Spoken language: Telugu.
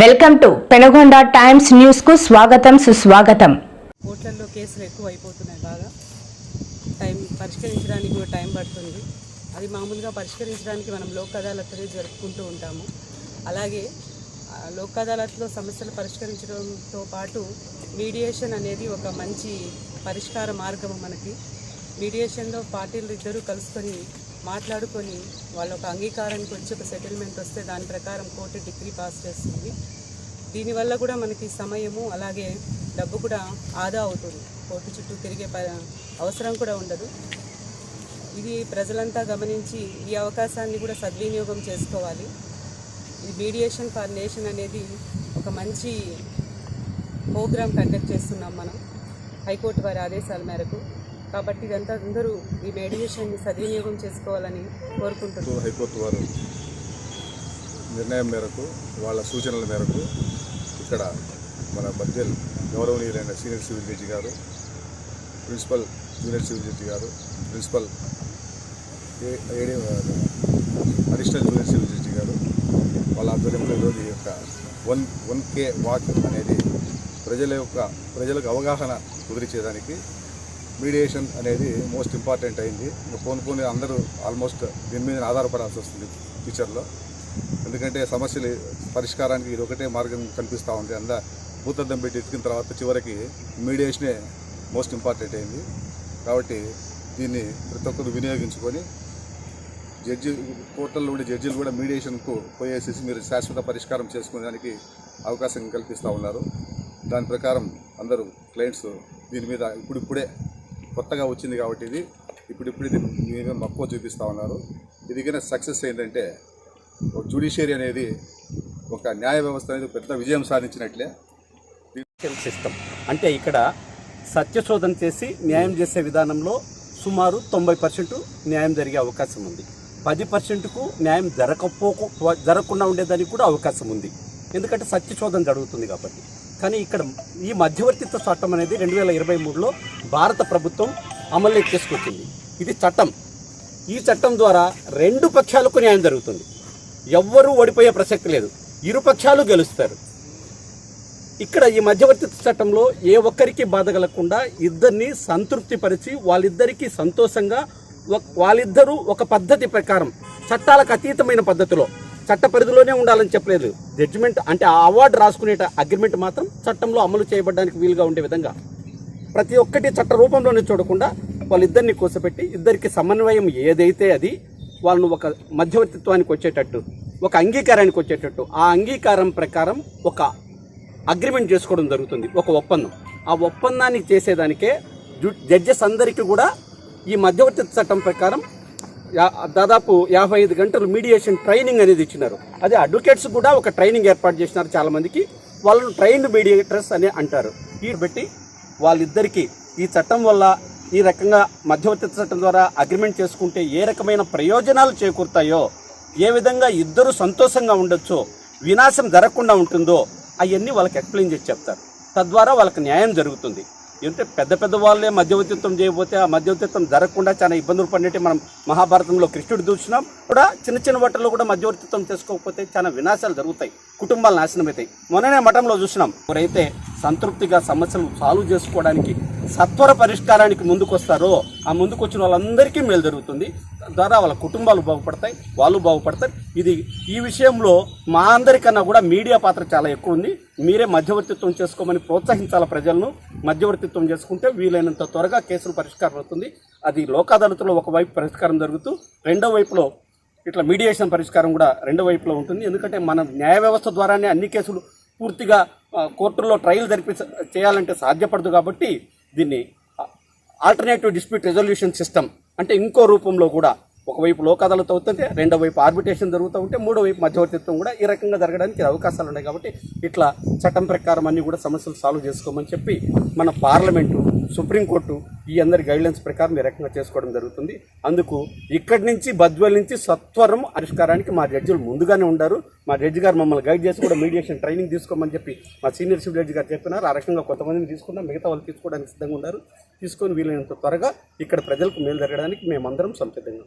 వెల్కమ్ టు పెనగొండ టైమ్స్ న్యూస్కు స్వాగతం సుస్వాగతం. కోట్లల్లో కేసులు ఎక్కువ అయిపోతున్నాయి బాగా. టైం పరిష్కరించడానికి కూడా టైం పడుతుంది. అది మామూలుగా పరిష్కరించడానికి మనం లోక్ అదాలత్నే జరుపుకుంటూ ఉంటాము. అలాగే లోక్ అదాలత్లో సమస్యలు పరిష్కరించడంతో పాటు మీడియేషన్ అనేది ఒక మంచి పరిష్కార మార్గం మనకి. మీడియేషన్లో పార్టీలు ఇద్దరూ కలుసుకొని మాట్లాడుకొని వాళ్ళ ఒక అంగీకారానికి వచ్చి ఒక సెటిల్మెంట్ వస్తే దాని ప్రకారం కోర్టు డిగ్రీ పాస్ చేస్తుంది. దీనివల్ల కూడా మనకి సమయము అలాగే డబ్బు కూడా ఆదా అవుతుంది. కోర్టు చుట్టూ తిరిగే ప అవసరం కూడా ఉండదు. ఇది ప్రజలంతా గమనించి ఈ అవకాశాన్ని కూడా సద్వినియోగం చేసుకోవాలి. ఈ మీడియేషన్ ఫర్ నేషన్ అనేది ఒక మంచి ప్రోగ్రాం కండక్ట్ చేస్తున్నాం మనం. హైకోర్టు వారి ఆదేశాల మేరకు. కాబట్టి ఇదంతా అందరూ ఈ మీడియేషన్ని సద్వినియోగం చేసుకోవాలని కోరుకుంటున్నాం. హైకోర్టు వారు నిర్ణయం మేరకు వాళ్ళ సూచనల మేరకు ఇక్కడ మన బద్వేల్ గౌరవనీయులైన సీనియర్ సివిల్ జడ్జి గారు ప్రిన్సిపల్ జూనియర్ సివిల్ జడ్జి గారు ప్రిన్సిపల్ ఏ- అడిషనల్ జూనియర్ సివిల్ జడ్జి గారు వాళ్ళ ఆధ్వర్యంలో ఈరోజు ఈ యొక్క వన్ వన్ కే వాక్ అనేది ప్రజల యొక్క ప్రజలకు అవగాహన కుదిరించేదానికి మీడియేషన్ అనేది మోస్ట్ ఇంపార్టెంట్ అయింది. ఇంకా పోను పోనీ అందరూ ఆల్మోస్ట్ దీని మీద ఆధారపడాల్సి వస్తుంది ఫ్యూచర్లో. ఎందుకంటే సమస్యలు పరిష్కారానికి ఇది ఒకటే మార్గం కనిపిస్తూ ఉంది. అందా భూతద్దం పెట్టి ఎత్తికిన తర్వాత చివరికి మీడియేషనే మోస్ట్ ఇంపార్టెంట్ అయింది. కాబట్టి దీన్ని ప్రతి ఒక్కరు వినియోగించుకొని జడ్జి కోర్టుల్లో ఉండే జడ్జిలు కూడా మీడియేషన్కు పోయేసేసి మీరు శాశ్వత పరిష్కారం చేసుకునేదానికి అవకాశం కల్పిస్తూ ఉన్నారు. దాని ప్రకారం అందరూ క్లయింట్స్ దీని మీద ఇప్పుడిప్పుడే కొత్తగా వచ్చింది కాబట్టి ఇది. ఇప్పుడిప్పుడు ఇది మీద మక్కువ చూపిస్తూ ఉన్నారు. ఇది కన్నా సక్సెస్ ఏంటంటే జ్యుడిషియరీ అనేది ఒక న్యాయ వ్యవస్థ అనేది పెద్ద విజయం సాధించినట్లే. జుడిషియల్ సిస్టమ్ అంటే ఇక్కడ సత్యశోధన చేసి న్యాయం చేసే విధానంలో సుమారు తొంభై పర్సెంట్ న్యాయం జరిగే అవకాశం ఉంది. పది పర్సెంట్కు న్యాయం జరగకపోకు జరగకుండా ఉండేదానికి కూడా అవకాశం ఉంది. ఎందుకంటే సత్యశోధన జరుగుతుంది కాబట్టి. కానీ ఇక్కడ ఈ మధ్యవర్తిత్వ చట్టం అనేది రెండు వేల ఇరవై మూడులో భారత ప్రభుత్వం అమల్లోకి తీసుకొచ్చింది ఇది చట్టం. ఈ చట్టం ద్వారా రెండు పక్షాలకు న్యాయం జరుగుతుంది. ఎవ్వరూ ఓడిపోయే ప్రసక్తి లేదు. ఇరు పక్షాలు గెలుస్తారు. ఇక్కడ ఈ మధ్యవర్తిత్వ చట్టంలో ఏ ఒక్కరికి బాధ కలగకుండా ఇద్దరిని సంతృప్తిపరిచి వాళ్ళిద్దరికీ సంతోషంగా వాళ్ళిద్దరూ ఒక పద్ధతి ప్రకారం చట్టాలకు అతీతమైన పద్ధతిలో చట్ట పరిధిలోనే ఉండాలని చెప్పలేదు. జడ్జిమెంట్ అంటే ఆ అవార్డు రాసుకునే అగ్రిమెంట్ మాత్రం చట్టంలో అమలు చేయబడడానికి వీలుగా ఉండే విధంగా. ప్రతి ఒక్కటి చట్ట రూపంలోనే చూడకుండా వాళ్ళిద్దరిని కూసపెట్టి ఇద్దరికి సమన్వయం ఏదైతే అది వాళ్ళను ఒక మధ్యవర్తిత్వానికి వచ్చేటట్టు ఒక అంగీకారానికి వచ్చేటట్టు ఆ అంగీకారం ప్రకారం ఒక అగ్రిమెంట్ చేసుకోవడం జరుగుతుంది ఒక ఒప్పందం. ఆ ఒప్పందాన్ని చేసేదానికే జు- జడ్జెస్ అందరికీ కూడా ఈ మధ్యవర్తి చట్టం ప్రకారం దాదాపు యాభై ఐదు గంటలు మీడియేషన్ ట్రైనింగ్ అనేది ఇచ్చినారు. అదే అడ్వకేట్స్ కూడా ఒక ట్రైనింగ్ ఏర్పాటు చేసినారు చాలామందికి వాళ్ళు వాళ్ళను ట్రైన్డ్ మీడియేటర్స్ అని అంటారు. ఈ బట్టి వాళ్ళిద్దరికీ ఈ చట్టం వల్ల ఈ రకంగా మధ్యవర్తి చట్టం ద్వారా అగ్రిమెంట్ చేసుకుంటే ఏ రకమైన ప్రయోజనాలు చేకూరుతాయో ఏ విధంగా ఇద్దరు సంతోషంగా ఉండొచ్చో వినాశం జరగకుండా ఉంటుందో అవన్నీ వాళ్ళకి ఎక్స్ప్లెయిన్ చేసి చెప్తారు. తద్వారా వాళ్ళకి న్యాయం జరుగుతుంది. అంటే పెద్ద పెద్ద వాళ్ళే మధ్యవర్తిత్వం చేయకపోతే ఆ మధ్యవర్తిత్వం జరగకుండా చాలా ఇబ్బందులు పడినట్టు మనం మహాభారతంలో కృష్ణుడు చూసినాం. కూడా చిన్న చిన్న వాటిల్లో కూడా మధ్యవర్తిత్వం చేసుకోకపోతే చాలా వినాశాలు జరుగుతాయి. కుటుంబాలు నాశనం అవుతాయి. మొన్ననే మఠంలో చూసినాం. ఎవరైతే సంతృప్తిగా సమస్యలు సాల్వ్ చేసుకోవడానికి సత్వర పరిష్కారానికి ముందుకు వస్తారో ఆ ముందుకొచ్చిన వాళ్ళందరికీ మేలు జరుగుతుంది. ద్వారా వాళ్ళ కుటుంబాలు బాగుపడతాయి వాళ్ళు బాగుపడతారు. ఇది ఈ విషయంలో మా అందరికన్నా కూడా మీడియా పాత్ర చాలా ఎక్కువ ఉంది. మీరే మధ్యవర్తిత్వం చేసుకోమని ప్రోత్సహించాలి ప్రజలను. మధ్యవర్తిత్వం చేసుకుంటే వీలైనంత త్వరగా కేసులు పరిష్కారం అవుతుంది. అది లోక్ అదాలత్లో ఒకవైపు పరిష్కారం జరుగుతూ రెండో వైపులో ఇట్లా మీడియేషన్ పరిష్కారం కూడా రెండో వైపులో ఉంటుంది. ఎందుకంటే మన న్యాయ వ్యవస్థ ద్వారానే అన్ని కేసులు పూర్తిగా కోర్టుల్లో ట్రయల్ జరిపి చేయాలంటే సాధ్యపడదు కాబట్టి దీన్ని ఆల్టర్నేటివ్ డిస్ప్యూట్ రెజల్యూషన్ సిస్టమ్ అంటే ఇంకో రూపంలో కూడా ఒకవైపు లోక్ అవుతుంటే రెండో వైపు ఆర్బిటేషన్ జరుగుతూ ఉంటే మూడో వైపు మధ్యవర్తిత్వం కూడా ఈ రకంగా జరగడానికి అవకాశాలు ఉన్నాయి కాబట్టి ఇట్లా చట్టం ప్రకారం అన్ని కూడా సమస్యలు సాల్వ్ చేసుకోమని చెప్పి మన పార్లమెంటు సుప్రీంకోర్టు ఈ అందరి గైడ్లైన్స్ ప్రకారం ఈ రకంగా చేసుకోవడం జరుగుతుంది. అందుకు ఇక్కడి నుంచి బద్వల్ నుంచి సత్వరం పరిష్కారానికి మా జడ్జిలు ముందుగానే ఉండారు. మా జడ్జి గారు మమ్మల్ని గైడ్ చేసి కూడా మీడియేషన్ ట్రైనింగ్ తీసుకోమని చెప్పి మా సీనియర్ సివిల్ జడ్జి గారు చెప్పినారు. ఆ రకంగా కొంతమందిని తీసుకున్నాం. మిగతా వాళ్ళు తీసుకోవడానికి సిద్ధంగా ఉన్నారు తీసుకొని వీలైనంత త్వరగా ఇక్కడ ప్రజలకు మేలు జరగడానికి మేమందరం సంసిద్ధంగా